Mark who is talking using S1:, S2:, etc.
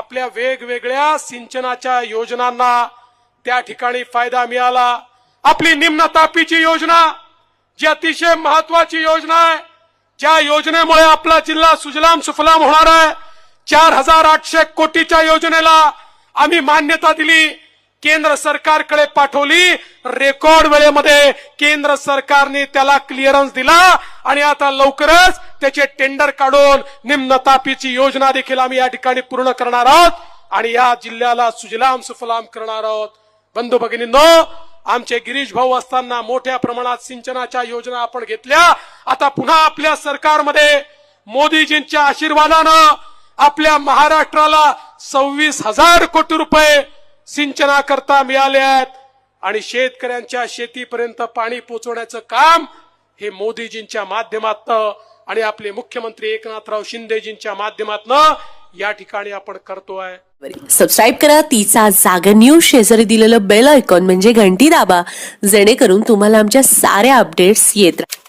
S1: आपल्या वेगवेगळ्या सिंचनाच्या योजनांना त्या ठिकाणी फायदा मिळाला. आपली निम्न तापीची योजना जी अतिशय महत्वाची योजना आहे ज्या योजनेमुळे आपला जिल्हा सुजलाम सुफलाम होणार आहे. चार हजार आठशे कोटीच्या योजनेला आम्ही मान्यता दिली. केंद्र सरकारकडे पाठवली. रेकॉर्ड वेळेमध्ये केंद्र सरकारने त्याला क्लिअरन्स दिला. आणि आता लवकरच त्याचे टेंडर काढून निम्न तापीची योजना देखील आम्ही या ठिकाणी पूर्ण करणार आहोत. आणि या जिल्ह्याला सुजलाम सुफलाम करणार आहोत. बंधू भगिनींनो आमचे गिरीश भाऊ असताना मोठ्या प्रमाणात सिंचनाच्या योजना आपण घेतल्या. आता पुन्हा आपल्या सरकारमध्ये मोदीजींच्या आशीर्वादानं आपल्या महाराष्ट्राला सव्वीस हजार कोटी रुपये सिंचनाकरता मिळाले आहेत. आणि शेतकऱ्यांच्या शेतीपर्यंत पाणी पोहोचवण्याचं काम हे मोदीजींच्या माध्यमातनं आणि आपले मुख्यमंत्री एकनाथराव शिंदेजींच्या माध्यमातनं या ठिकाणी आपण करतोय.
S2: सबस्क्राईब करा तिचा जागर न्यूज शेजारी दिलेलं बेल आयकॉन म्हणजे घंटी दाबा जेणेकरून तुम्हाला आमच्या साऱ्या अपडेट्स येत राहतात